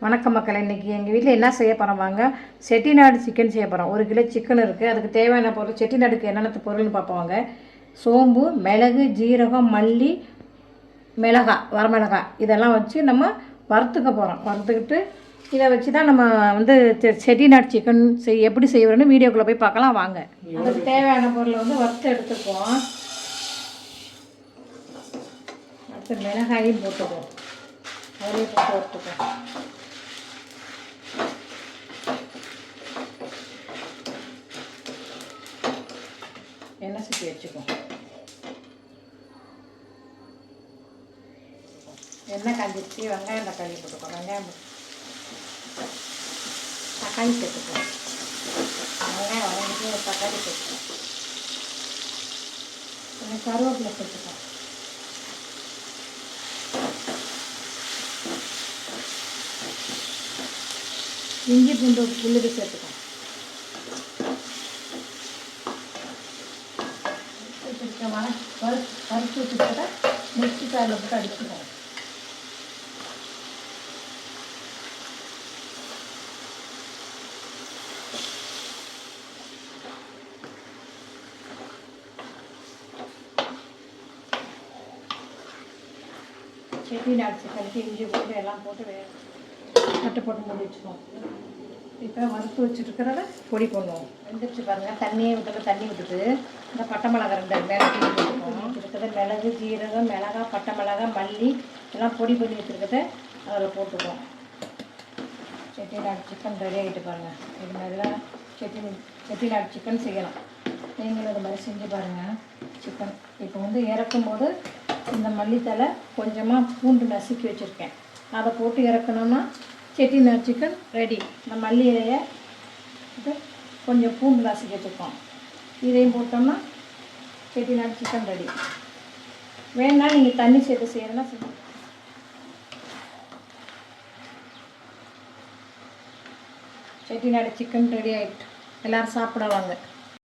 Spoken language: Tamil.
வணக்கம் மக்கள் இன்றைக்கி எங்கள் வீட்டில் என்ன செய்ய போகிறோம் வாங்க. செட்டிநாடு சிக்கன் செய்ய போகிறோம் ஒரு கிலோ சிக்கன் இருக்குது அதுக்கு தேவையான பொருள் செட்டிநாடுக்கு என்னென்ன பொருள்னு பார்ப்போம் வாங்க. சோம்பு மிளகு ஜீரகம் மல்லி மிளகாய் வரமிளகாய். இதெல்லாம் வச்சு நம்ம வறுத்துக்க போகிறோம் வறுத்துக்கிட்டு இதை வச்சு தான் நம்ம வந்து செ- செட்டிநாடு சிக்கன் செய் எப்படி செய்வோம்னு வீடியோக்குள்ளே போய் பார்க்கலாம் வாங்க. அதுக்கு தேவையான பொருளை வந்து வறுத்து எடுத்துக்குவோம். அடுத்து மிளகாயும் போட்டுக்குவோம். அதிலே போட்டு வறுத்துக்குவோம். எண்ணெய் சுற்றி எண்ணெய் காஞ்சிருச்சு வெங்காயம் தக்காளி போட்டுக்கோ வெங்காயம் தக்காளி சேர்த்துக்கோ வெங்காயம் வதங்கிட்டு தக்காளி சேர்த்துக்கோ கொஞ்சம் கருவேப்பிலை சேர்த்துக்கோ இஞ்சி பூண்டு புல்லுக்கு சேர்த்துக்கோ. வச்சுருக்க வன வறு வறுத்து வச்சுருக்கதை மிக்சி சாரில் போட்டு அடிச்சுக்கோங்க. சட்னி அடிச்சு சிக்கனுக்கு இஞ்சி போட்டு எல்லாம் போட்டு வே கட்டு போட்டு மூடி வச்சுக்குவோம் இப்போ வறுத்து வச்சுருக்கிறத பொடி பண்ணுவோம் வெந்துருச்சு பாருங்கள் தண்ணியை விட்டுட்டு தண்ணி விட்டுட்டு. இந்த பட்டை மிளகா ரெண்டு மிளகு தூக்கி இருக்கிறத மிளகு ஜீரகம் மிளகா பட்டை மிளகா மல்லி எல்லாம் பொடி பண்ணி வச்சுருக்கதை அதில் போட்டுக்குவோம் செட்டிநாடு சிக்கன் ரெடி ஆகிட்டு பாருங்கள் இது மாதிரிலாம் செட்டி செட்டிநாடு சிக்கன் செய்யலாம். நீங்களும் இது மாதிரி செஞ்சு பாருங்கள் சிக்கன் இப்போ வந்து இறக்கும் போது இந்த மல்லித்தலை கொஞ்சமாக பூண்டு நசுக்கி வச்சுருக்கேன். அதை போட்டு இறக்கணும்னா செட்டிநாடு சிக்கன் ரெடி இந்த மல்லி இலையை இது கொஞ்சம் பூண்டு நசுக்கி வச்சுருக்கோம். இதையும் போட்டோம்னா செட்டிநாடு சிக்கன் ரெடி வேணா நீங்கள் தண்ணி சேர்த்து செய்யணும்னா செய்யலாம் செட்டிநாடு சிக்கன் ரெடி ஆகிட்டு எல்லோரும் சாப்பிட வாங்க.